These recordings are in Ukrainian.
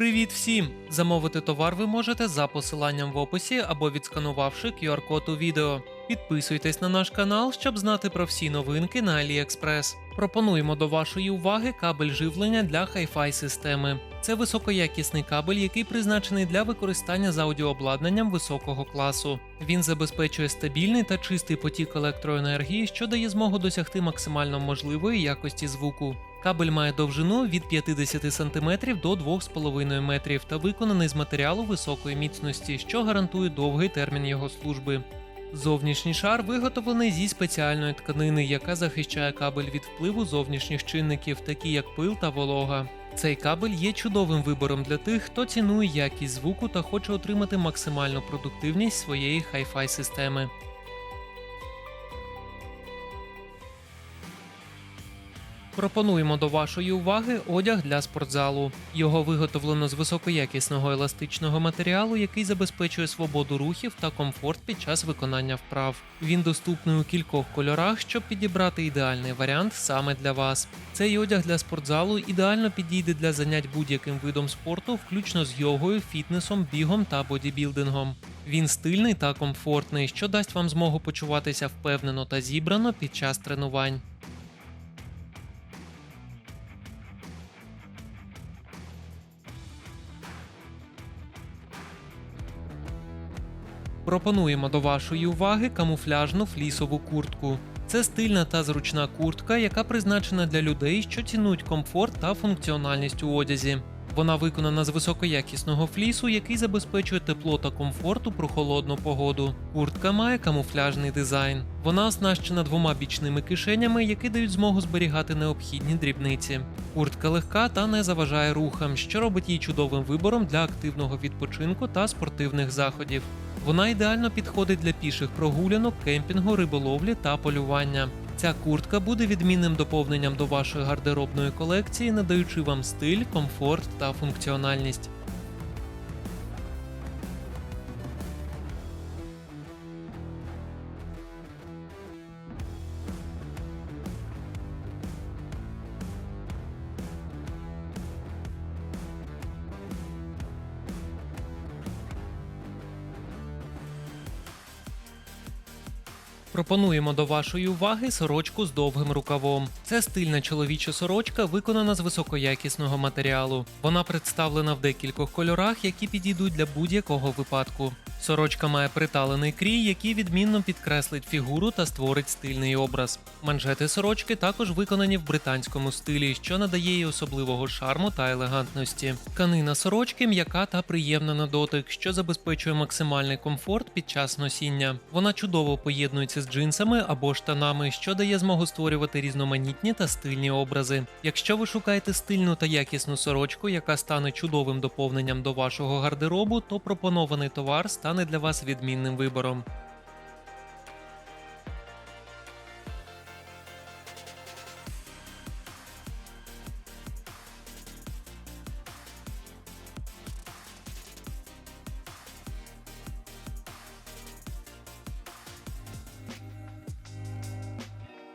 Привіт всім! Замовити товар ви можете за посиланням в описі або відсканувавши QR-код у відео. Підписуйтесь на наш канал, щоб знати про всі новинки на AliExpress. Пропонуємо до вашої уваги кабель живлення для Hi-Fi системи. Це високоякісний кабель, який призначений для використання з аудіообладнанням високого класу. Він забезпечує стабільний та чистий потік електроенергії, що дає змогу досягти максимально можливої якості звуку. Кабель має довжину від 50 см до 2,5 метрів та виконаний з матеріалу високої міцності, що гарантує довгий термін його служби. Зовнішній шар виготовлений зі спеціальної тканини, яка захищає кабель від впливу зовнішніх чинників, такі як пил та волога. Цей кабель є чудовим вибором для тих, хто цінує якість звуку та хоче отримати максимальну продуктивність своєї Hi-Fi системи. Пропонуємо до вашої уваги одяг для спортзалу. Його виготовлено з високоякісного еластичного матеріалу, який забезпечує свободу рухів та комфорт під час виконання вправ. Він доступний у кількох кольорах, щоб підібрати ідеальний варіант саме для вас. Цей одяг для спортзалу ідеально підійде для занять будь-яким видом спорту, включно з йогою, фітнесом, бігом та бодібілдингом. Він стильний та комфортний, що дасть вам змогу почуватися впевнено та зібрано під час тренувань. Пропонуємо до вашої уваги камуфляжну флісову куртку. Це стильна та зручна куртка, яка призначена для людей, що цінують комфорт та функціональність у одязі. Вона виконана з високоякісного флісу, який забезпечує тепло та комфорт у прохолодну погоду. Куртка має камуфляжний дизайн. Вона оснащена двома бічними кишенями, які дають змогу зберігати необхідні дрібниці. Куртка легка та не заважає рухам, що робить її чудовим вибором для активного відпочинку та спортивних заходів. Вона ідеально підходить для піших прогулянок, кемпінгу, риболовлі та полювання. Ця куртка буде відмінним доповненням до вашої гардеробної колекції, надаючи вам стиль, комфорт та функціональність. Пропонуємо до вашої уваги сорочку з довгим рукавом. Це стильна чоловіча сорочка, виконана з високоякісного матеріалу. Вона представлена в декількох кольорах, які підійдуть для будь-якого випадку. Сорочка має приталений крій, який відмінно підкреслить фігуру та створить стильний образ. Манжети сорочки також виконані в британському стилі, що надає їй особливого шарму та елегантності. Тканина сорочки м'яка та приємна на дотик, що забезпечує максимальний комфорт під час носіння. Вона чудово поєднується з джинсами або штанами, що дає змогу створювати різноманітні та стильні образи. Якщо ви шукаєте стильну та якісну сорочку, яка стане чудовим доповненням до вашого гардеробу, то пропонований товар стане для вас відмінним вибором.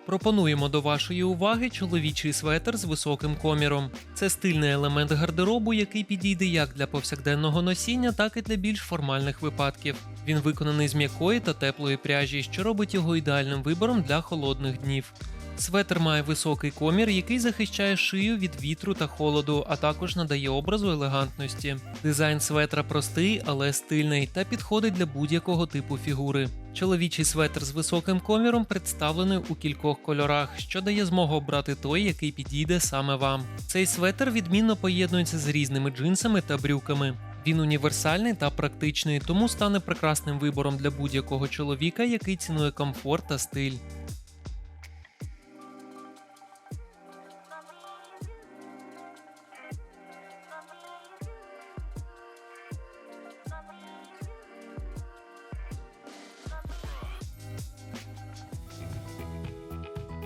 Пропонуємо до вашої уваги чоловічий светр з високим коміром. Це стильний елемент гардеробу, який підійде як для повсякденного носіння, так і для більш формальних випадків. Він виконаний з м'якої та теплої пряжі, що робить його ідеальним вибором для холодних днів. Светр має високий комір, який захищає шию від вітру та холоду, а також надає образу елегантності. Дизайн светра простий, але стильний та підходить для будь-якого типу фігури. Чоловічий светр з високим коміром представлений у кількох кольорах, що дає змогу обрати той, який підійде саме вам. Цей светр відмінно поєднується з різними джинсами та брюками. Він універсальний та практичний, тому стане прекрасним вибором для будь-якого чоловіка, який цінує комфорт та стиль.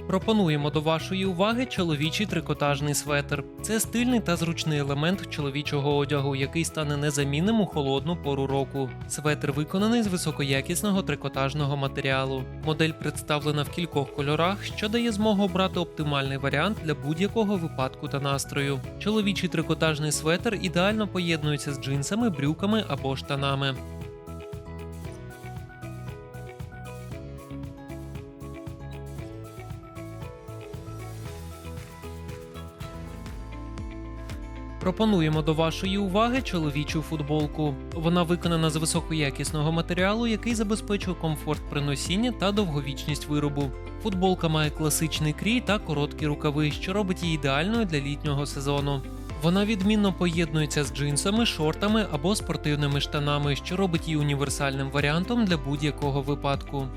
Пропонуємо до вашої уваги чоловічий трикотажний светр. Це стильний та зручний елемент чоловічого одягу, який стане незамінним у холодну пору року. Светр виконаний з високоякісного трикотажного матеріалу. Модель представлена в кількох кольорах, що дає змогу обрати оптимальний варіант для будь-якого випадку та настрою. Чоловічий трикотажний светр ідеально поєднується з джинсами, брюками або штанами. Пропонуємо до вашої уваги чоловічу футболку. Вона виконана з високоякісного матеріалу, який забезпечує комфорт при носінні та довговічність виробу. Футболка має класичний крій та короткі рукави, що робить її ідеальною для літнього сезону. Вона відмінно поєднується з джинсами, шортами або спортивними штанами, що робить її універсальним варіантом для будь-якого випадку.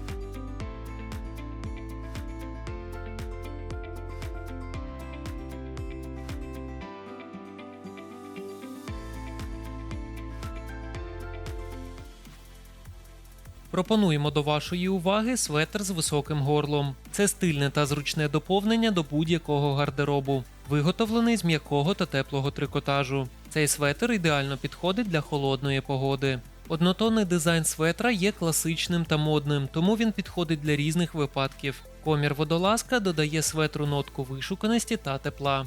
Пропонуємо до вашої уваги светр з високим горлом. Це стильне та зручне доповнення до будь-якого гардеробу, виготовлений з м'якого та теплого трикотажу. Цей светр ідеально підходить для холодної погоди. Однотонний дизайн светра є класичним та модним, тому він підходить для різних випадків. Комір водолазка додає светру нотку вишуканості та тепла.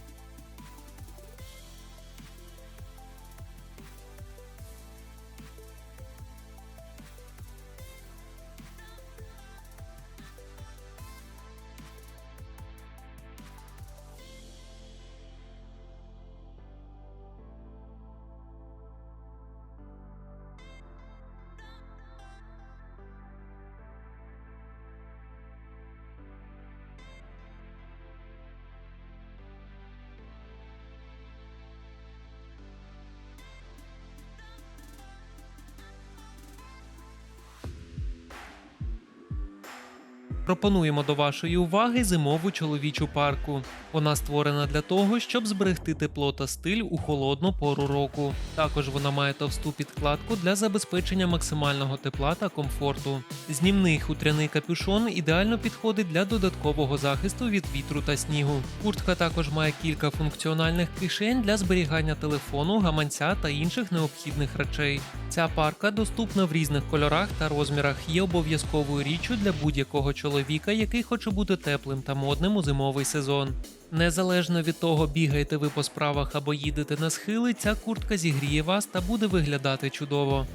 Пропонуємо до вашої уваги зимову чоловічу парку. Вона створена для того, щоб зберегти тепло та стиль у холодну пору року. Також вона має товсту підкладку для забезпечення максимального тепла та комфорту. Знімний хутряний капюшон ідеально підходить для додаткового захисту від вітру та снігу. Куртка також має кілька функціональних кишень для зберігання телефону, гаманця та інших необхідних речей. Ця парка доступна в різних кольорах та розмірах. Є обов'язковою річчю для будь-якого чоловіка, який хоче бути теплим та модним у зимовий сезон. Незалежно від того, бігаєте ви по справах або їдете на схили, ця куртка зігріє вас та буде виглядати чудово.